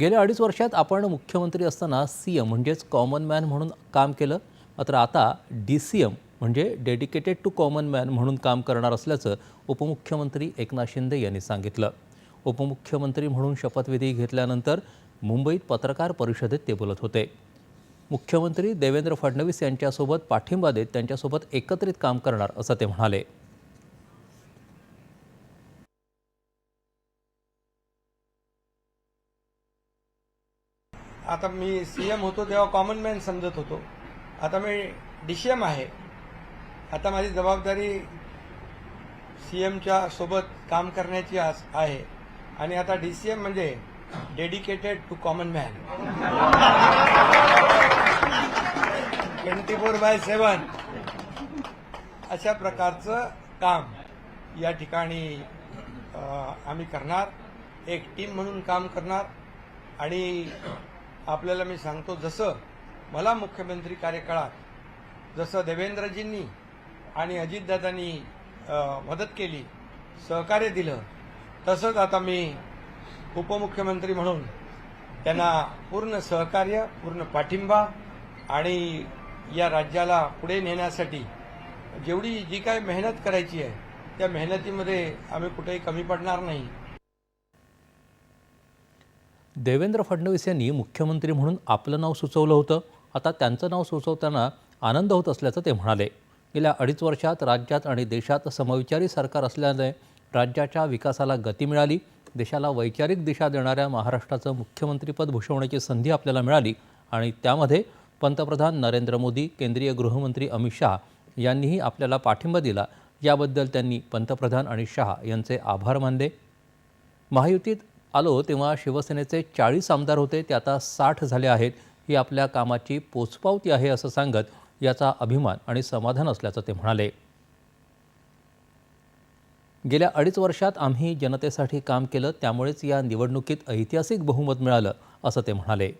गेल्या अडीच वर्षात आपण मुख्यमंत्री असताना सी एम म्हणजेच कॉमन मॅन म्हणून काम केलं. मात्र आता डी सी एम म्हणजे डेडिकेटेड टू कॉमन मॅन म्हणून काम करणार असल्याचं उपमुख्यमंत्री एकनाथ शिंदे यांनी सांगितलं. उपमुख्यमंत्री म्हणून शपथविधी घेतल्यानंतर मुंबईत पत्रकार परिषदेत ते बोलत होते. मुख्यमंत्री देवेंद्र फडणवीस यांच्यासोबत पाठिंबा देत त्यांच्यासोबत एकत्रित काम करणार असं ते म्हणाले. आता मी सी एम होतो तेव्हा कॉमन मॅन समजत होतो. आता मी डी सी एम आहे. आता माझी जबाबदारी सी एमच्या सोबत काम करण्याची आस- आहे. आणि आता डी सी एम म्हणजे dedicated to common man twenty four by seven अशा प्रकारचं काम या ठिकाणी आम्ही करणार. एक टीम म्हणून काम करणार. आणि आपल्याला मी सांगतो जसं मला मुख्यमंत्री कार्यकाळात जसं देवेंद्रजींनी आणि अजितदादांनी मदत केली सहकार्य दिलं तसंच आता मी उपमुख्यमंत्री म्हणून त्यांना पूर्ण सहकार्य पूर्ण पाठिंबा आणि या राज्याला पुढे नेण्यासाठी जेवढी जी काय मेहनत करायची आहे त्या मेहनतीमध्ये आम्ही कुठेही कमी पडणार नाही. देवेंद्र फडणवीस यांनी मुख्यमंत्री म्हणून आपलं नाव सुचवलं होतं. आता त्यांचं नाव सुचवताना आनंद होत असल्याचं ते म्हणाले. गेल्या अडीच वर्षात राज्यात आणि देशात समविचारी सरकार असल्याने राज्याच्या विकासाला गती मिळाली. देशाला वैचारिक दिशा देणाऱ्या महाराष्ट्राचं मुख्यमंत्रीपद भूषवण्याची संधी आपल्याला मिळाली. आणि त्यामध्ये पंतप्रधान नरेंद्र मोदी केंद्रीय गृहमंत्री अमित शहा यांनीही आपल्याला पाठिंबा दिला. याबद्दल त्यांनी पंतप्रधान आणि शहा यांचे आभार मानले. महायुतीत आलो तेव्हा शिवसेनेचे चाळीस आमदार होते ते आता साठ झाले आहेत. ही आपल्या कामाची पोचपावती आहे असं सांगत याचा अभिमान आणि समाधान असल्याचं ते म्हणाले. गेल्या अडीच वर्षात आम्ही जनतेसाठी काम केलं त्यामुळेच या निवडणुकीत ऐतिहासिक बहुमत मिळालं असं ते म्हणाले.